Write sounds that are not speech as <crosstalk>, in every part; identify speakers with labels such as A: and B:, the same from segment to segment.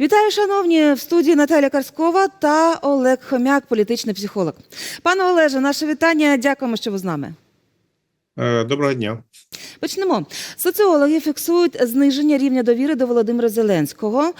A: Вітаю, шановні в студії Наталя Карскова та Олег Хомяк, політичний психолог. Пане Олеже, наше вітання. Дякуємо, що ви з нами.
B: Е, Доброго дня.
A: Почнемо. Соціологи фіксують зниження рівня довіри до Володимира Зеленського.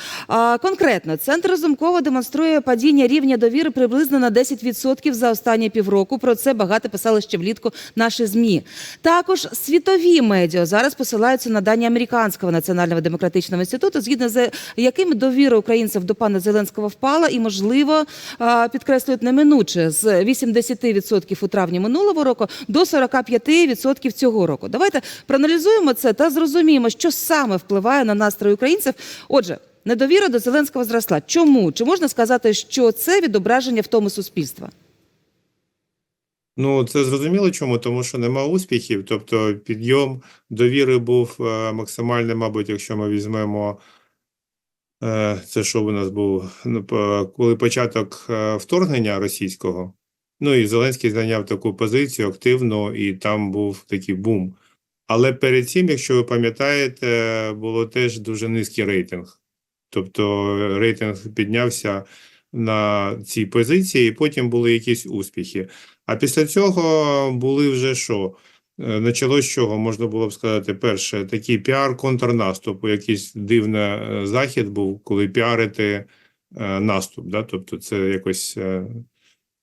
A: Конкретно, центр Разумкова демонструє падіння рівня довіри приблизно на 10% за останні півроку. Про це багато писали ще влітку наші змі. Також світові медіа зараз посилаються на дані американського національного демократичного інституту, згідно з якими довіра українців до пана Зеленського впала, і можливо підкреслюють неминуче з 80% у травні минулого року до 45% цього року. Давайте проаналізуємо це та зрозуміємо, що саме впливає на настрої українців. Отже, недовіра до Зеленського зросла. Чому? Чи можна сказати, що це відображення в тому суспільства?
B: Ну, це зрозуміло чому, тому що нема успіхів. Тобто підйом довіри був е, максимальний, мабуть, якщо ми візьмемо. е, Це що у нас був? Ну, коли початок е, вторгнення російського. Ну і Зеленський зайняв таку позицію активну, і там був такий бум. Але перед цим, якщо ви пам'ятаєте, було теж дуже низький рейтинг. Тобто е, рейтинг піднявся на цій позиції, і потім були якісь успіхи. А після цього були вже що? Е, Почалось з чого можна було б сказати, перше, такий піар контрнаступу, якийсь дивний е, захід був, коли піарити е, наступ. Да? Тобто це якось е,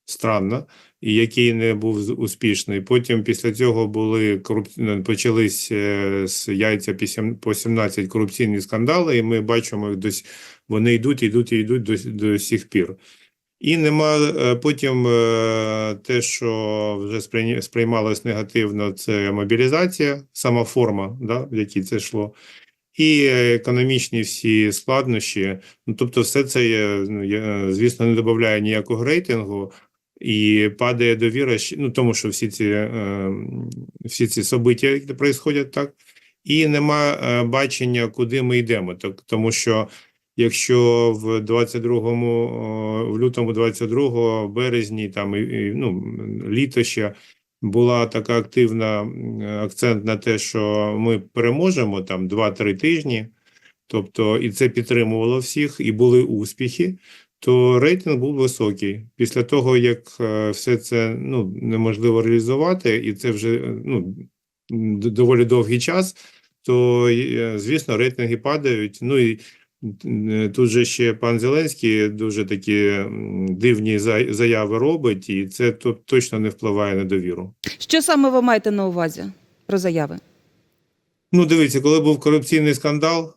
B: странно, який не був успішний. Потім після цього були коруп... почались е, з яйця по по 17 корупційні скандали, і ми бачимо, як дось... вони йдуть, йдуть і йдуть до, до сих пір. І нема е, потім е, те, що вже сприймалось негативно, це мобілізація, сама форма, да, в якій це йшло, і економічні всі складнощі. Ну, тобто, все це, ну, звісно, не додає ніякого рейтингу, і падає довіра, ну, тому що всі ці, е, всі ці собиття, які происходять, так, і нема е, бачення, куди ми йдемо. Так, тому що Якщо в 22-му, в лютому 22 березні, там і, і, ну, літо ще була така активна акцент на те, що ми переможемо там 2-3 тижні, тобто і це підтримувало всіх, і були успіхи, то рейтинг був високий. Після того, як е, все це ну, неможливо реалізувати, і це вже е, ну, доволі довгий час, то, е, звісно, рейтинги падають. Ну і Тут же ще пан Зеленський дуже такі дивні заяви робить, і це точно не впливає на довіру.
A: Що саме ви маєте на увазі про заяви?
B: Ну, дивіться, коли був корупційний скандал,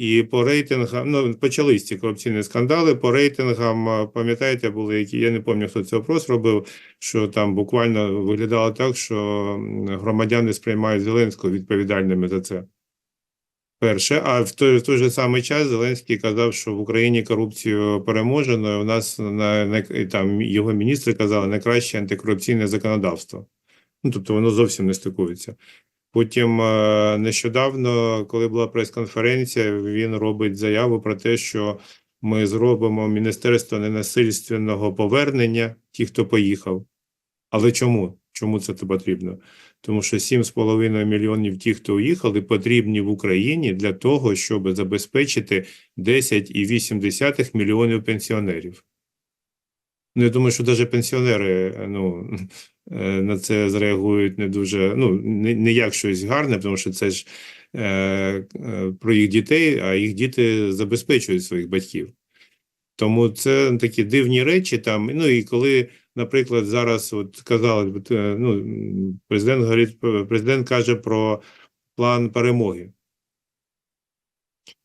B: і по рейтингам, ну, почались ці корупційні скандали, по рейтингам, пам'ятаєте, були які, я не пам'ятаю, хто цей опрос робив, що там буквально виглядало так, що громадяни сприймають Зеленського відповідальними за це. Перше, а в той, в той же самий час Зеленський казав, що в Україні корупцію переможено. У нас на, на там його міністри казали найкраще антикорупційне законодавство. Ну тобто воно зовсім не стикується. Потім е, нещодавно, коли була прес-конференція, він робить заяву про те, що ми зробимо міністерство ненасильственного повернення ті, хто поїхав. Але чому? Чому це потрібно? Тому що 7,5 мільйонів ті, хто уїхали, потрібні в Україні для того, щоб забезпечити 10,8 мільйонів пенсіонерів. Ну, я думаю, що навіть пенсіонери е, ну, е, на це зреагують не дуже, ну, не, не як щось гарне, тому що це ж е, е, про їх дітей, а їх діти забезпечують своїх батьків. Тому це такі дивні речі там. Ну і коли, наприклад, зараз от казали, ну, президент говорить, президент каже про план перемоги.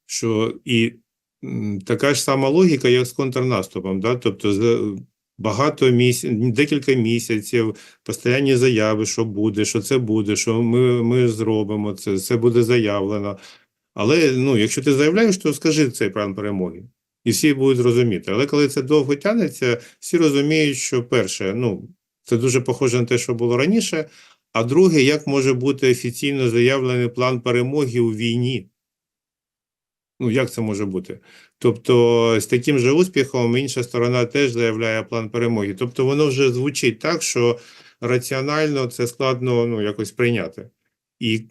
B: Що і така ж сама логіка, як з контрнаступом, да? тобто багато місяців, декілька місяців, постоянні заяви, що буде, що це буде, що ми, ми зробимо це, це буде заявлено. Але ну, якщо ти заявляєш, то скажи цей план перемоги. І всі будуть розуміти. Але коли це довго тягнеться, всі розуміють, що перше, ну, це дуже похоже на те, що було раніше. А друге, як може бути офіційно заявлений план перемоги у війні? Ну, як це може бути? Тобто, з таким же успіхом інша сторона теж заявляє план перемоги. Тобто, воно вже звучить так, що раціонально це складно ну, якось прийняти. І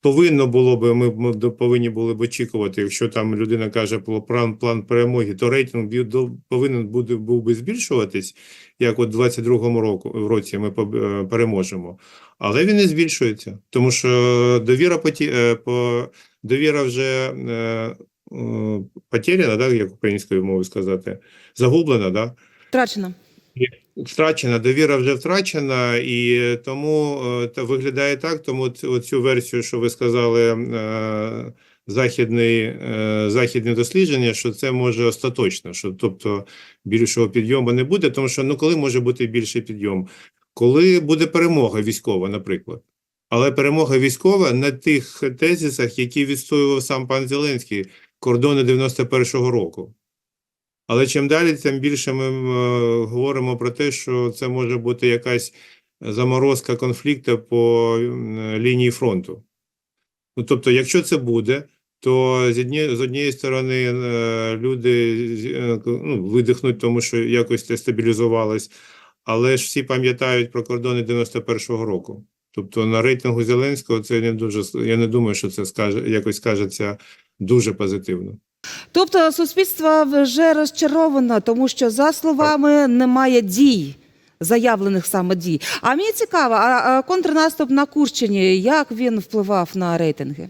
B: повинно було би, ми, повинні були б очікувати, якщо там людина каже про план, план перемоги, то рейтинг повинен буде, був би збільшуватись, як от 22-му року, році ми е, переможемо. Але він не збільшується, тому що довіра, поті, е, довіра вже е, потеряна, да, як українською мовою сказати, загублена, да?
A: Втрачено.
B: Втрачена, довіра вже втрачена, і тому е, та виглядає так. Тому ц- оцю версію, що ви сказали, е, західний, е, західне дослідження, що це може остаточно, що тобто більшого підйому не буде, тому що ну коли може бути більший підйом? Коли буде перемога військова, наприклад. Але перемога військова на тих тезисах, які відстоював сам пан Зеленський, кордони 91-го року. Але чим далі, тим більше ми е, говоримо про те, що це може бути якась заморозка конфлікту по лінії фронту. Ну, тобто, якщо це буде, то з однієї, з однієї сторони е, люди е, ну, видихнуть, тому що якось це стабілізувалось, але ж всі пам'ятають про кордони 91-го року. Тобто на рейтингу Зеленського це не дуже я не думаю, що це скаже якось скажеться дуже позитивно.
A: Тобто суспільство вже розчаровано, тому що, за словами, немає дій. Заявлених саме дій. А мені цікаво, а, контрнаступ на Курщині, як він впливав на рейтинги?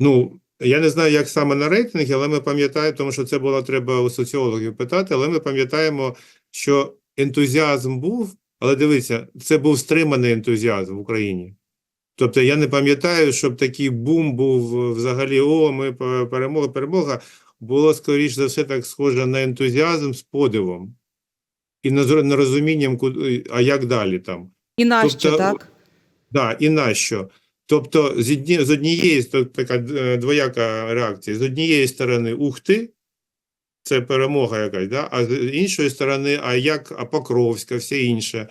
B: Ну, я не знаю, як саме на рейтинги, але ми пам'ятаємо, тому що це було треба у соціологів питати, але ми пам'ятаємо, що ентузіазм був, але дивіться, це був стриманий ентузіазм в Україні. Тобто я не пам'ятаю, щоб такий бум був взагалі, о, ми перемога, перемога. Було, скоріш за все, так схоже на ентузіазм з подивом і нерозумінням, куди- а як далі там.
A: І нащо,
B: Тобто,
A: так?
B: Да, і нащо? Тобто, з, одні, з однієї то така е, двояка реакція. З однієї сторони, ух ти, це перемога якась, да? а з іншої сторони, а як а Покровська, все інше.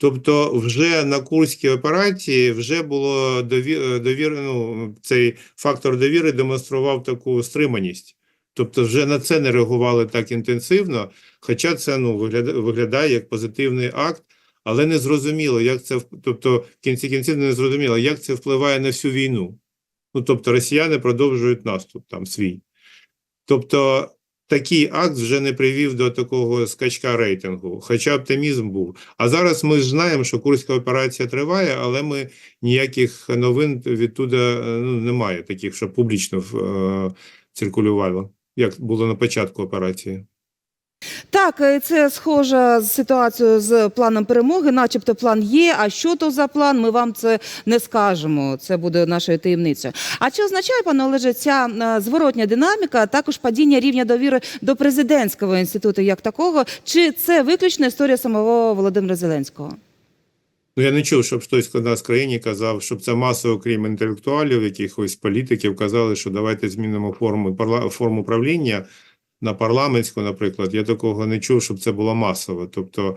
B: Тобто, вже на Курській операції вже було дові, довір, ну, цей фактор довіри демонстрував таку стриманість. Тобто, вже на це не реагували так інтенсивно, хоча це ну, виглядає, виглядає як позитивний акт. Але не зрозуміло, як це тобто в кінці кінців не зрозуміло, як це впливає на всю війну. Ну тобто росіяни продовжують наступ там свій. Тобто такий акт вже не привів до такого скачка рейтингу, хоча оптимізм був. А зараз ми знаємо, що Курська операція триває, але ми ніяких новин відтуда е, ну, немає, таких, що публічно е, циркулювало, як було на початку операції.
A: Так, е, це схоже з ситуацією з планом перемоги, начебто план є. А що то за план? Ми вам це не скажемо. Це буде нашою таємницею. А чи означає, пане Олеже, ця е, зворотня динаміка, також падіння рівня довіри до президентського інституту як такого? Чи це виключно історія самого Володимира Зеленського?
B: Ну, я не чув, щоб хтось у нас в країні казав, щоб це масово, крім інтелектуалів, якихось політиків, казали, що давайте змінимо форму, форму правління на парламентську, наприклад. Я такого не чув, щоб це було масово. Тобто,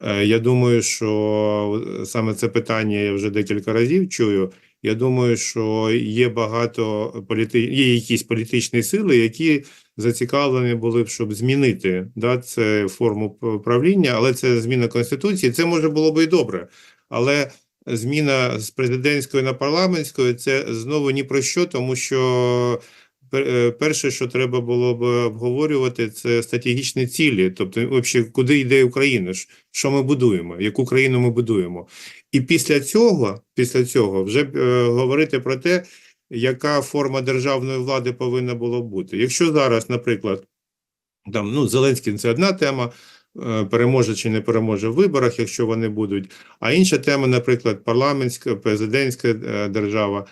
B: е, я думаю, що саме це питання я вже декілька разів чую. Я думаю, що є багато політи... є якісь політичні сили, які зацікавлені були б, щоб змінити да, це форму правління, але це зміна конституції. Це може було би і добре. Але зміна з президентської на парламентську це знову ні про що, тому що е, перше, що треба було б обговорювати, це стратегічні цілі. Тобто, взагалі, куди йде Україна? Що ми будуємо, яку країну ми будуємо? І після цього, після цього, вже е, говорити про те, яка форма державної влади повинна було бути. Якщо зараз, наприклад, там ну Зеленський це одна тема. е, Переможе чи не переможе в виборах, якщо вони будуть. А інша тема, наприклад, парламентська, президентська е, держава,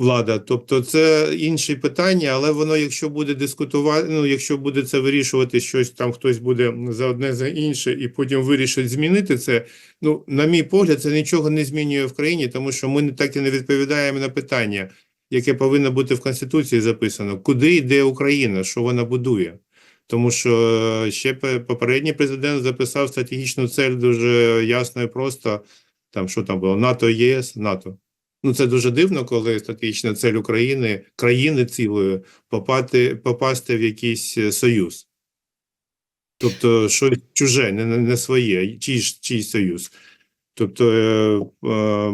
B: влада. Тобто це інші питання, але воно, якщо буде дискутувати, ну якщо буде це вирішувати, щось там хтось буде за одне за інше, і потім вирішить змінити це. Ну, на мій погляд, це нічого не змінює в країні, тому що ми не так і не відповідаємо на питання, яке повинно бути в Конституції записано: куди йде Україна, що вона будує. Тому що е, ще пе- попередній президент записав стратегічну цель дуже ясно і просто. Там що там було? НАТО, ЄС, НАТО. Ну це дуже дивно, коли стратегічна цель України, країни цілої, попати, попасти в якийсь е, союз. Тобто щось чуже, не, не, своє, чий, чийсь союз. Тобто е, е,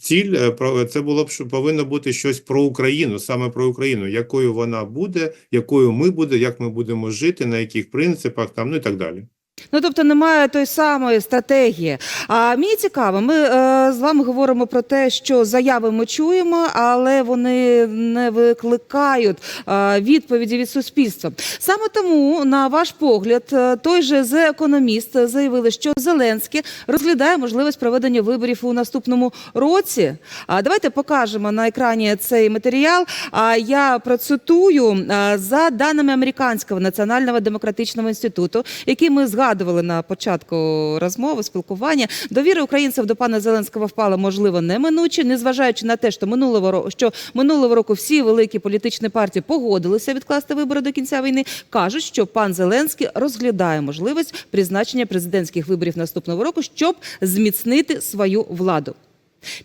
B: ціль е, це було б що повинно бути щось про Україну, саме про Україну, якою вона буде, якою ми буде, як ми будемо жити, на яких принципах там, ну і так далі.
A: Ну, тобто немає тої самої стратегії. А мені цікаво, ми е, з вами говоримо про те, що заяви ми чуємо, але вони не викликають е, відповіді від суспільства. Саме тому, на ваш погляд, е, той же The Economist заявили, що Зеленський розглядає можливість проведення виборів у наступному році. А давайте покажемо на екрані цей матеріал. А я процитую за даними американського національного демократичного інституту, який ми згадували на початку розмови, спілкування. Довіра українців до пана Зеленського впала, можливо, неминуче, незважаючи на те, що минулого року, що минулого року всі великі політичні партії погодилися відкласти вибори до кінця війни. кажуть, що пан Зеленський розглядає можливість призначення президентських виборів наступного року, щоб зміцнити свою владу.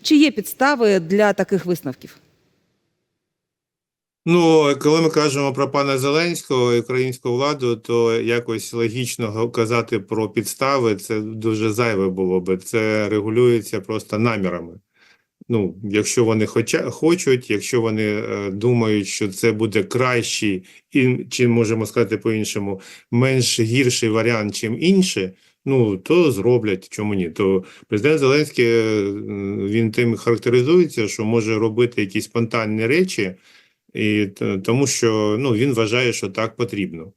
A: Чи є підстави для таких висновків?
B: Ну, коли ми кажемо про пана Зеленського і українську владу, то якось логічно казати про підстави це дуже зайве було би. Це регулюється просто намірами. Ну, якщо вони хоча, хочуть, якщо вони е, думають, що це буде кращий, і, чи можемо сказати по-іншому, менш гірший варіант, чим інші, ну то зроблять. Чому ні? То президент Зеленський е, він тим характеризується, що може робити якісь спонтанні речі. І тому що ну, він вважає, що так потрібно.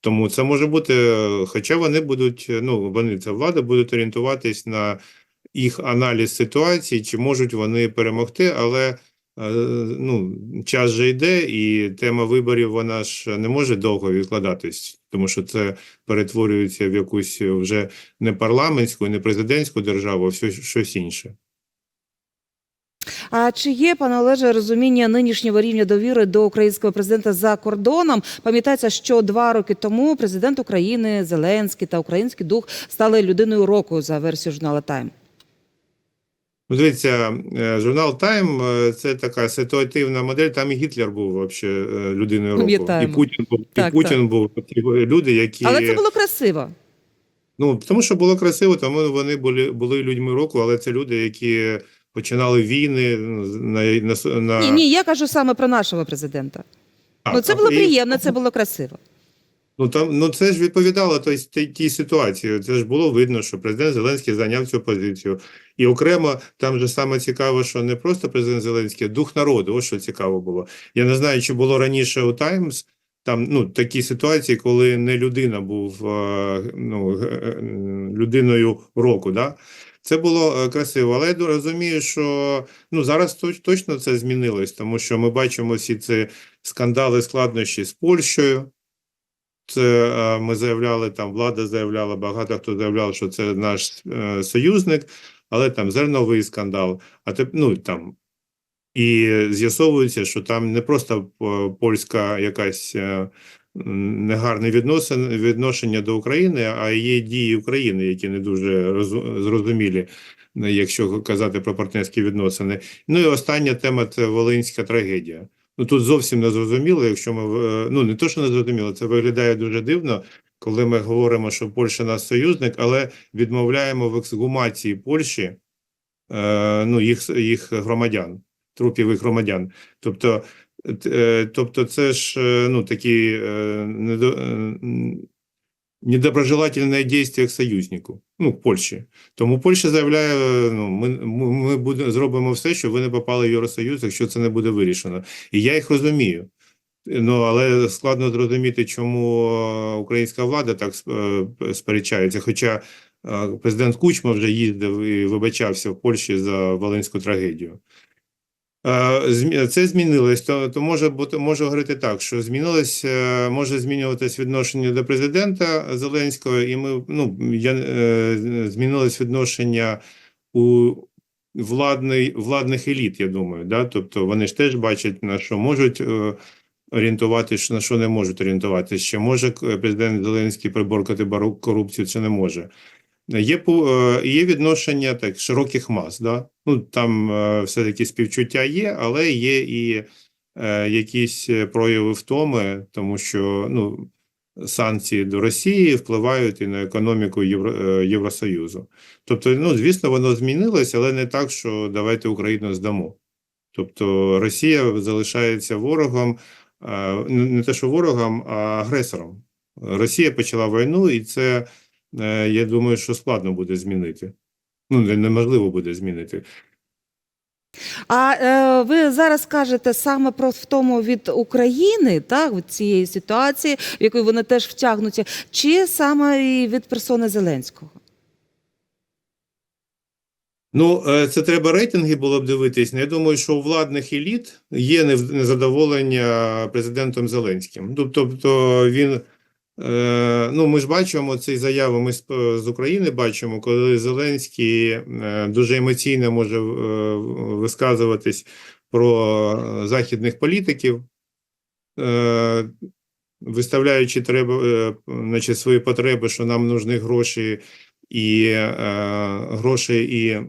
B: Тому це може бути, хоча вони будуть, ну, вони, ця влада, будуть орієнтуватись на їх аналіз ситуації, чи можуть вони перемогти, але е, ну, час же йде, і тема виборів вона ж не може довго відкладатись, тому що це перетворюється в якусь вже не парламентську, не президентську державу, а щось, щось інше.
A: А чи є, пане Олеже, розуміння нинішнього рівня довіри до українського президента за кордоном? Пам'ятається, що два роки тому президент України Зеленський та український дух стали людиною року за версією журналу Тайм.
B: Ну, Дивіться, е, журнал Time е, це така ситуативна модель. Там і Гітлер був вообще е, людиною року, і Путін був,
A: Так,
B: і Путін був такі люди, які
A: Але це було красиво.
B: ну тому, що було красиво, тому вони були були людьми року, але це люди, які починали війни ну, на, на, на...
A: Ні, ні, я кажу саме про нашого президента.
B: А,
A: ну це було
B: і-
A: приємно, це було красиво.
B: Ну там ну це ж відповідало той, тій, тій ситуації. Це ж було видно, що президент Зеленський зайняв цю позицію. І окремо там же саме цікаво, що не просто президент Зеленський, а дух народу. Ось що цікаво було. Я не знаю, чи було раніше у Таймс. Там ну такі ситуації, коли не людина був е, ну, е, е, людиною року. Да? Це було е, красиво, але я розумію, що ну зараз точно це змінилось, тому що ми бачимо всі ці скандали, складнощі з Польщею. Це е, ми заявляли, там влада заявляла, багато хто заявляв, що це наш е, союзник, але там зерновий скандал. А теп, ну там і з'ясовується, що там не просто польська якась негарне відношення до України, а є дії України, які не дуже розу- зрозумілі, якщо казати про партнерські відносини. Ну і остання тема це Волинська трагедія. Ну тут зовсім не зрозуміло, якщо ми ну не то, що не зрозуміло, це виглядає дуже дивно, коли ми говоримо, що Польща наш союзник, але відмовляємо в ексгумації Польщі е, ну, їх, їх громадян, трупів їх громадян. Тобто, тобто, це ж е, ну такі е, недо, е, недоброжелательне дійство к союзнику, ну, в Польщі. Тому Польща заявляє: ну, ми, ми, буде, зробимо все, щоб ви не попали в Євросоюз, якщо це не буде вирішено. І я їх розумію. Ну, але складно зрозуміти, чому е, українська влада так е, сперечається. Хоча е, президент Кучма вже їздив і вибачався в Польщі за Волинську трагедію. Е, Це змінилось, то, то може бути може говорити так, що змінилось, е, може змінюватись відношення до президента Зеленського, і ми ну я е, змінилось відношення у владний, владних еліт, я думаю. Да? Тобто вони ж теж бачать, на що можуть орієнтуватись, на що не можуть орієнтуватись. Чи може президент Зеленський приборкати корупцію, чи не може. Є е, є відношення так широких мас. Да? Ну там е, все-таки співчуття є, але є і е, якісь прояви втоми, тому що ну санкції до Росії впливають і на економіку Євро, Євросоюзу. Тобто, ну, звісно, воно змінилось, але не так, що давайте Україну здамо. Тобто Росія залишається ворогом, е, не те, що ворогом, а агресором. Росія почала війну, і це, я думаю, що складно буде змінити. Ну, неможливо буде змінити.
A: А е, ви зараз кажете саме про втому від України, так, від цієї ситуації, в яку вони теж втягнуті, чи саме і від персони Зеленського?
B: Ну, е, це треба рейтинги було б дивитись. Я думаю, що у владних еліт є незадоволення президентом Зеленським. Ну, Тобто він, е, ну ми ж бачимо ці заяви, ми з, України бачимо, коли Зеленський е, дуже емоційно може е, висказуватись про західних політиків, е, виставляючи треба, е, значить, свої потреби, що нам нужні гроші і е, гроші і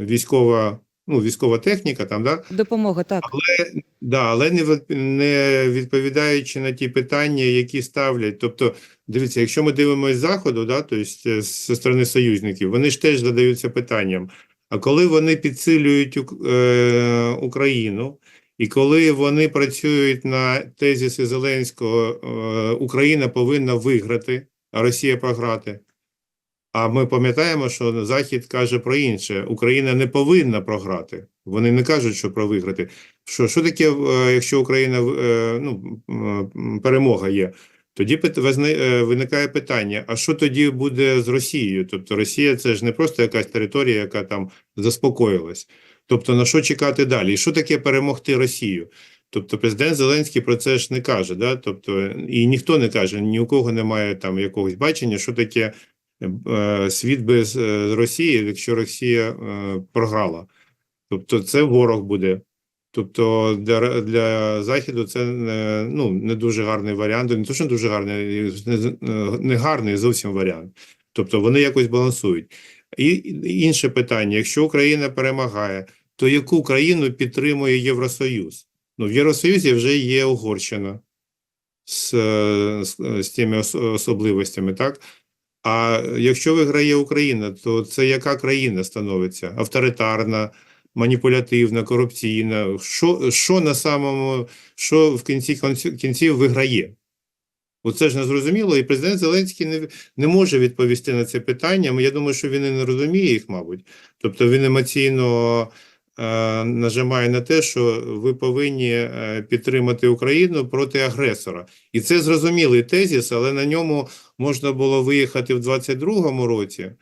B: військова, ну, військова техніка там, да?
A: Допомога, так.
B: але Да, але не, не відповідаючи на ті питання, які ставлять. Тобто, дивіться, якщо ми дивимося з заходу, да, тобто зі сторони союзників, вони ж теж задаються питанням. А коли вони підсилюють е, Україну, і коли вони працюють на тезісі Зеленського, е, Україна повинна виграти, а Росія програти. А ми пам'ятаємо, що Захід каже про інше: Україна не повинна програти. Вони не кажуть, що про виграти. Що, що таке, е, якщо Україна е, ну, перемога є? Тоді е, виникає питання: а що тоді буде з Росією? Тобто Росія це ж не просто якась територія, яка там заспокоїлась. Тобто, на що чекати далі? І що таке перемогти Росію? Тобто, президент Зеленський про це ж не каже, да? тобто, і ніхто не каже, ні у кого немає там якогось бачення, що таке світ без е, Росії, якщо Росія е, програла. Тобто, це ворог буде. Тобто для, для Заходу це не, ну, не дуже гарний варіант, не то, що не дуже гарний, не, не гарний зовсім варіант. Тобто вони якось балансують. І інше питання: якщо Україна перемагає, то яку країну підтримує Євросоюз? Ну, в Євросоюзі вже є Угорщина з, е, з, з тими особливостями, так? А якщо виграє Україна, то це яка країна становиться? Авторитарна, маніпулятивна, корупційна. Що, що на самому, що в кінці кінців виграє? Оце ж не зрозуміло, і президент Зеленський не, не може відповісти на це питання. Я думаю, що він і не розуміє їх, мабуть. Тобто він емоційно нажимає на те, що ви повинні е, підтримати Україну проти агресора. І це зрозумілий тезіс, але на ньому можна було виїхати в 22-му році.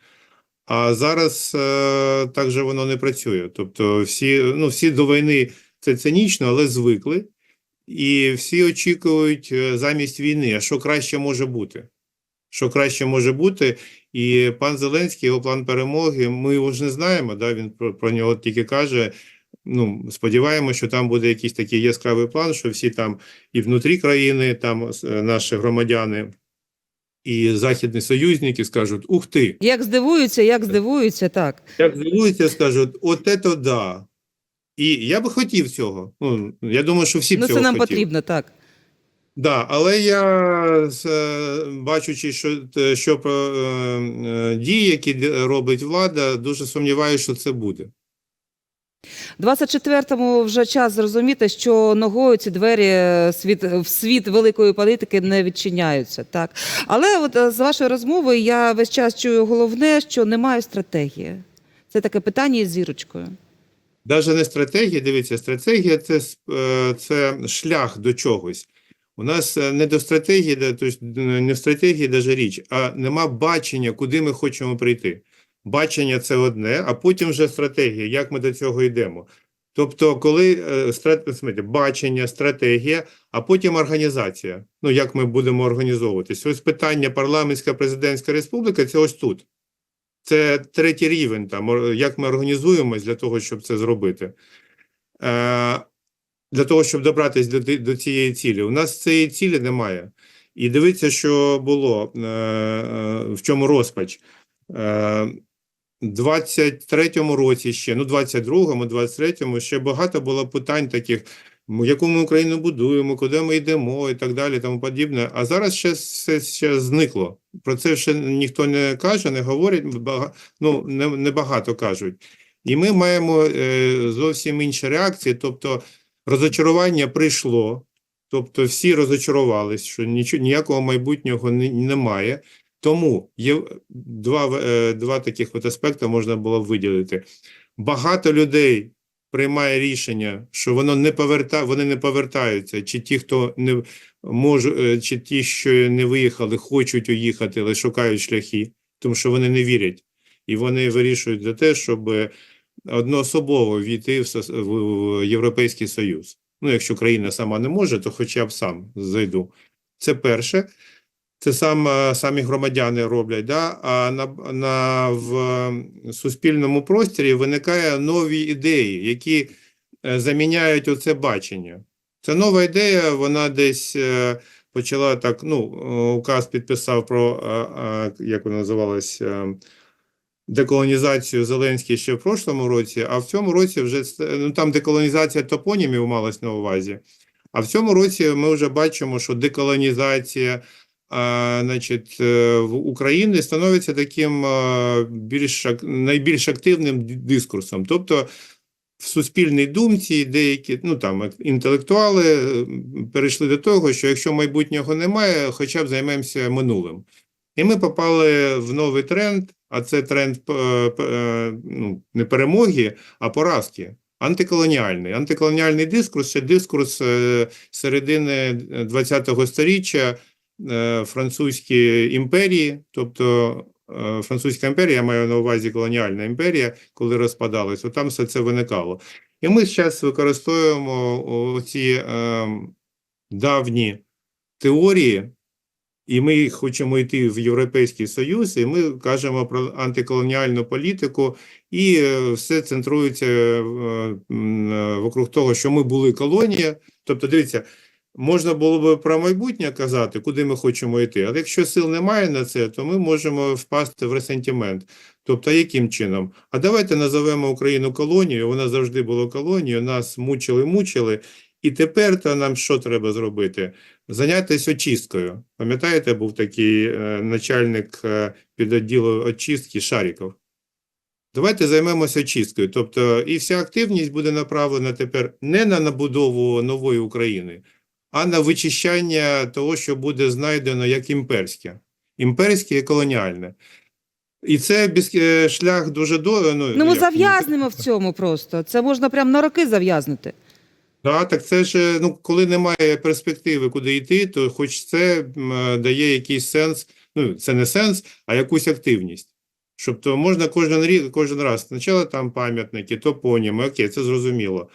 B: А зараз е, так же воно не працює. Тобто, всі, ну, всі до війни це цинічно, але звикли. І всі очікують е, замість війни, а що краще може бути? Що краще може бути? І пан Зеленський, його план перемоги, ми його ж не знаємо. Да? Він про, про нього тільки каже. Ну, сподіваємося, що там буде якийсь такий яскравий план, що всі там і внутрі країни, там е, наші громадяни, і західні союзники скажуть: Ух ти!
A: Як здивуються, як здивуються, так.
B: Як здивуються, скажуть, от це да. І я би хотів цього. Ну, я думаю, що всі б
A: Ну,
B: цього
A: це нам
B: хотіли.
A: потрібно, так.
B: Да, але я е, бачучи, що, що про е, е, дії, які робить влада, дуже сумніваюся, що це буде.
A: 24-му вже час зрозуміти, що ногою ці двері е, світ, в світ великої політики не відчиняються. Так. Але от е, з вашої розмови я весь час чую головне, що немає стратегії. Це таке питання із зірочкою.
B: Навіть не стратегія, дивіться, стратегія це, е, це шлях до чогось. У нас е, не до стратегії, тобто не стратегії даже річ, а нема бачення, куди ми хочемо прийти. Бачення це одне, а потім вже стратегія, як ми до цього йдемо. Тобто, коли е, бачення, стратегія, а потім організація. Ну, як ми будемо організовуватись. Ось питання парламентська президентська республіка це ось тут. Це третій рівень, там, як ми організуємось для того, щоб це зробити. Е, для того, щоб добратися до, до цієї цілі. У нас цієї цілі немає. І дивіться, що було, е, е, в чому розпач. Е, 23-му році ще, ну 22-му, 23-му ще багато було питань таких. яку ми Україну будуємо, куди ми йдемо і так далі, тому подібне. А зараз ще все ще зникло. Про це ще ніхто не каже, не говорить, ну, не, не багато кажуть. І ми маємо е, зовсім інші реакції, тобто розочарування прийшло, тобто всі розочарувались, що нічого, ніякого майбутнього немає. Тому є два, е, два таких от аспекти можна було б виділити. Багато людей приймає рішення, що воно не поверта, вони не повертаються, чи ті, хто не може, чи ті, що не виїхали, хочуть уїхати, але шукають шляхи, тому що вони не вірять. І вони вирішують за те, щоб одноособово війти в, Європейський Союз. Ну, якщо країна сама не може, то хоча б сам зайду. Це перше. Це сам, е, самі громадяни роблять, да? а на, на, в суспільному просторі виникає нові ідеї, які е, заміняють оце бачення. Це нова ідея, вона десь е, почала так, ну, указ підписав про, як вона називалась, е, деколонізацію Зеленський ще в прошлому році, а в цьому році вже, ну, там деколонізація топонімів малась на увазі. А в цьому році ми вже бачимо, що деколонізація а, значить, е, в Україні становиться таким а, більш найбільш активним дискурсом. Тобто в суспільній думці деякі ну там інтелектуали е, перейшли до того, що якщо майбутнього немає, хоча б займемося минулим. І ми попали в новий тренд, а це тренд п- е, ну, не перемоги, а поразки. Антиколоніальний. Антиколоніальний дискурс це дискурс е, середини ХХ століття е, Французької імперії, тобто е, Французька імперія, я маю на увазі колоніальна імперія, коли розпадалась, там все це виникало. І ми зараз використовуємо ці е, давні теорії, і ми хочемо йти в Європейський Союз, і ми кажемо про антиколоніальну політику, і е, все центрується е, е, вокруг того, що ми були колонія. Тобто, дивіться, можна було би про майбутнє казати, куди ми хочемо йти. Але якщо сил немає на це, то ми можемо впасти в ресентимент. Тобто, яким чином? А давайте назовемо Україну колонією. Вона завжди була колонією, нас мучили, мучили. І тепер то нам що треба зробити? Зайнятися очисткою. Пам'ятаєте, був такий е, начальник е, очистки Шаріков. Давайте займемося очисткою. Тобто, і вся активність буде направлена тепер не на набудову нової України, а на вичищання того, що буде знайдено як імперське, імперське і колоніальне. І це е, шлях дуже до ну,
A: Ну ми зав'язнемо в цьому просто. Це можна прямо на роки зав'язнути.
B: Да, так це ж ну, коли немає перспективи, куди йти, то хоч це дає якийсь сенс. Ну, це не сенс, а якусь активність. Щоб то можна кожен рік, кожен раз. Спочатку там пам'ятники, топоніми, окей, це зрозуміло.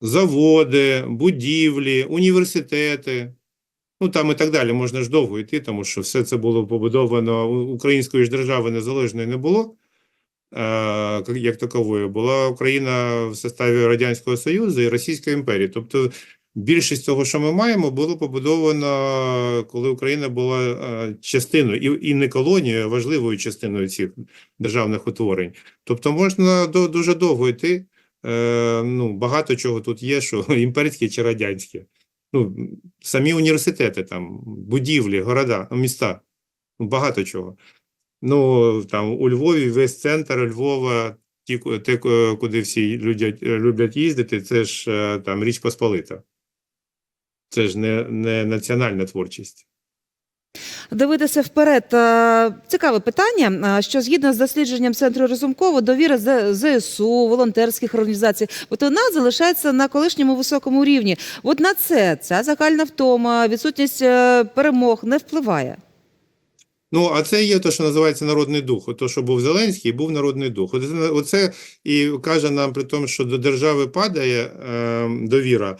B: Заводи, будівлі, університети. Ну там і так далі можна ж довго йти, тому що все це було побудовано української ж держави незалежної не було як такової, була Україна в составі Радянського Союзу і Російської імперії. Тобто більшість того, що ми маємо, було побудовано, коли Україна була е, частиною і, не колонією, а важливою частиною цих державних утворень. Тобто можна дуже довго йти. Е, ну, багато чого тут є, що <laughs> імперське чи радянське. Ну, самі університети, там, будівлі, города, міста. Ну, багато чого. Ну, там у Львові весь центр Львова, ті, те, куди всі люблять, люблять їздити, це ж е, там Річ Посполита. Це ж не, не національна творчість.
A: Дивитися вперед. е, Цікаве питання. Що згідно з дослідженням центру Разумкова, довіра ЗСУ, волонтерських організацій, от вона залишається на колишньому високому рівні. От на це ця загальна втома, відсутність е, перемог не впливає.
B: Ну, а це є те, що називається народний дух. Ото, що був Зеленський, був народний дух. Оце, оце і каже нам при тому, що до держави падає е, довіра.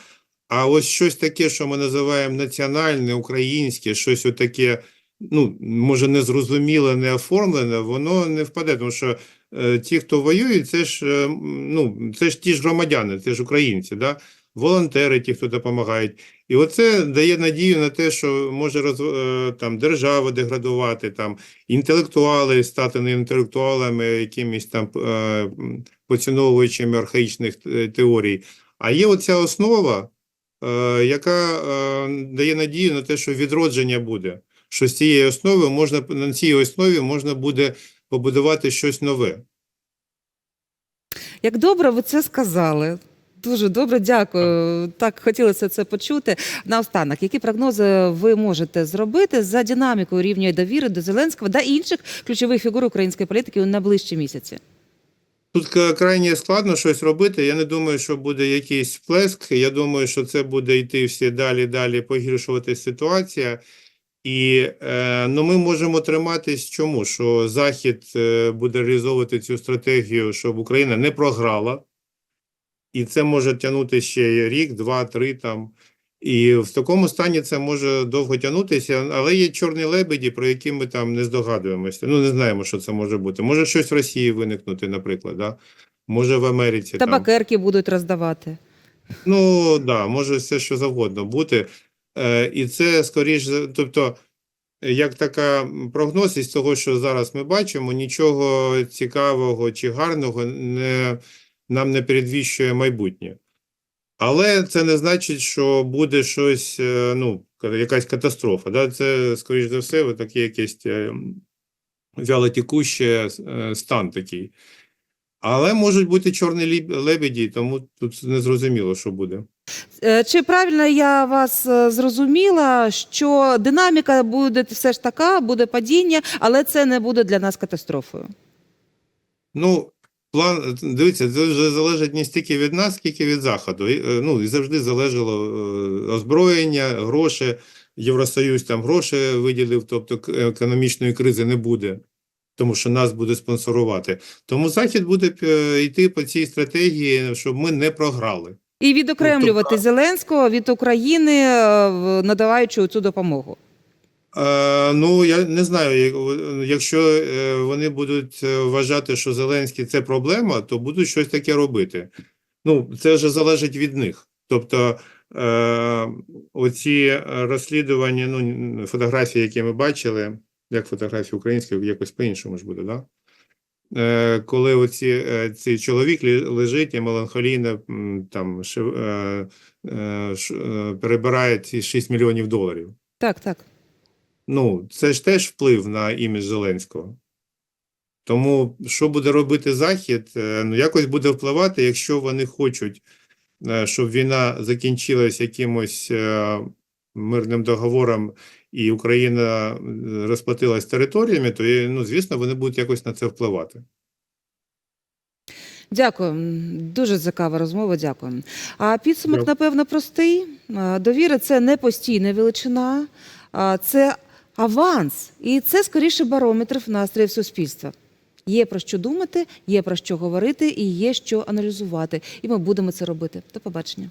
B: А ось щось таке, що ми називаємо національне, українське, щось отаке, ну, може, незрозуміле, не оформлене, воно не впаде. Тому що е, ті, хто воюють, це ж, е, ну, це ж ті ж громадяни, це ж українці, да? волонтери, ті, хто допомагають. І оце дає надію на те, що може роз, е, там, держава деградувати, там, інтелектуали стати не інтелектуалами, якимись там е, м, поціновувачами архаїчних е, теорій, А є оця основа, яка дає надію на те, що відродження буде. Що з цієї основи можна на цій основі можна буде побудувати щось нове.
A: Як добре ви це сказали. Дуже добре, дякую. Так хотілося це почути. Наостанок, які прогнози ви можете зробити за динамікою рівня довіри до Зеленського та інших ключових фігур української політики у найближчі місяці?
B: Тут крайне складно щось робити. Я не думаю, що буде якийсь сплеск. Я думаю, що це буде йти всі далі, далі погіршувати ситуація. І е, ну, ми можемо триматись чому? Що Захід е, буде реалізовувати цю стратегію, щоб Україна не програла. І це може тягнути ще рік, два, три там. І в такому стані це може довго тягнутися, але є чорні лебеді, про які ми там не здогадуємося. Ну, не знаємо, що це може бути. Може щось в Росії виникнути, наприклад, да? може в Америці. там.
A: Табакерки будуть роздавати.
B: Ну, да, може все що завгодно бути. Е, і це скоріш, тобто, як така прогноз із того, що зараз ми бачимо, нічого цікавого чи гарного не, нам не передвіщує майбутнє. Але це не значить, що буде щось, е, ну, якась катастрофа. Да? Це, скоріш за все, таке якесь е, м, вялотекуще е, стан такий. Але можуть бути чорні лебеді, тому тут не зрозуміло, що буде.
A: Чи правильно я вас зрозуміла, що динаміка буде все ж така, буде падіння, але це не буде для нас катастрофою?
B: Ну, план, дивіться, це вже залежить не стільки від нас, скільки від Заходу. І, е, Ну, і завжди залежало е, озброєння, гроші. Євросоюз там гроші виділив, тобто к- економічної кризи не буде, тому що нас буде спонсорувати. Тому Захід буде е, йти по цій стратегії, щоб ми не програли.
A: І відокремлювати Зеленського від України, надаваючи цю допомогу.
B: Е, ну, я не знаю, якщо е, вони будуть е, вважати, що Зеленський це проблема, то будуть щось таке робити. Ну, це вже залежить від них. Тобто, оці розслідування, ну, фотографії, які ми бачили, як фотографії українські, якось по-іншому ж буде, да? Коли оці, цей чоловік лежить і меланхолійно там, ши- е, е, ш- е, перебирає ці 6 мільйонів доларів.
A: Так, так.
B: Ну, це ж теж вплив на імідж Зеленського. Тому що буде робити Захід? Е, Ну, якось буде впливати, якщо вони хочуть, е, щоб війна закінчилась якимось е, мирним договором і Україна розплатилась територіями, то, ну, звісно, вони будуть якось на це впливати.
A: Дякую. Дуже цікава розмова. Дякую. А підсумок,
B: Дякую.
A: напевно, простий. Довіра це не постійна величина, це аванс. І це скоріше барометр настроїв суспільства. Є про що думати, є про що говорити і є що аналізувати. І ми будемо це робити. До побачення.